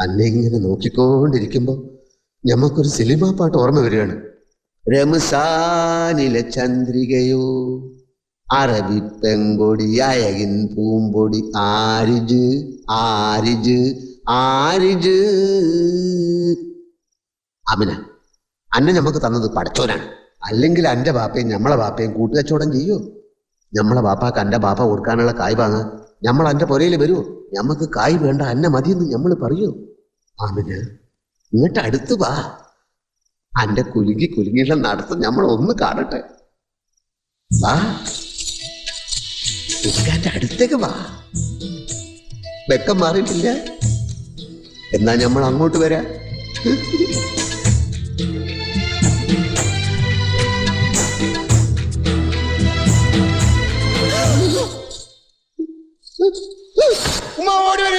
അന്നെ ഇങ്ങനെ നോക്കിക്കൊണ്ടിരിക്കുമ്പോ ഞമ്മക്കൊരു സിനിമാ പാട്ട് ഓർമ്മ വരികയാണ്. രമസാനിലെ ചന്ദ്രികയോ അറബി പെങ്കൊടി അയകിൻ പൂമ്പൊടി ആരിജ് ആരിജ് ആരിജ്. അമിന അന്നെ നമുക്ക് തന്നത് പടച്ചോനാണ്. അല്ലെങ്കിൽ അന്റെ ബാപ്പയും ഞമ്മളെ ബാപ്പയും കൂട്ടുകച്ചവടം ചെയ്യോ? ഞമ്മളെ ബാപ്പാക്ക് അന്റെ ബാപ്പ കൊടുക്കാനുള്ള കായ് വാങ്ങാൻ ഞമ്മൾ അന്റെ പുരയിൽ വരുമോ ഞമ്മക്ക് കായ് വേണ്ട അന്നെ മതിയെന്ന് നമ്മൾ പറയൂ. ആമിന ഇങ്ങോട്ട് അടുത്ത് വാ. അന്റെ കുലുങ്ങി കുലുങ്ങിയുള്ള നടത്തം നമ്മൾ ഒന്ന് കാണട്ടെ. വാ. ഉസ്കാന്റെ അടുത്തേക്ക് വാ. വെക്കം മാറിയിട്ടില്ല. എന്നാ ഞമ്മൾ അങ്ങോട്ട് വരാം. ഉമ്മ ഓടി വരി ഓടി വരി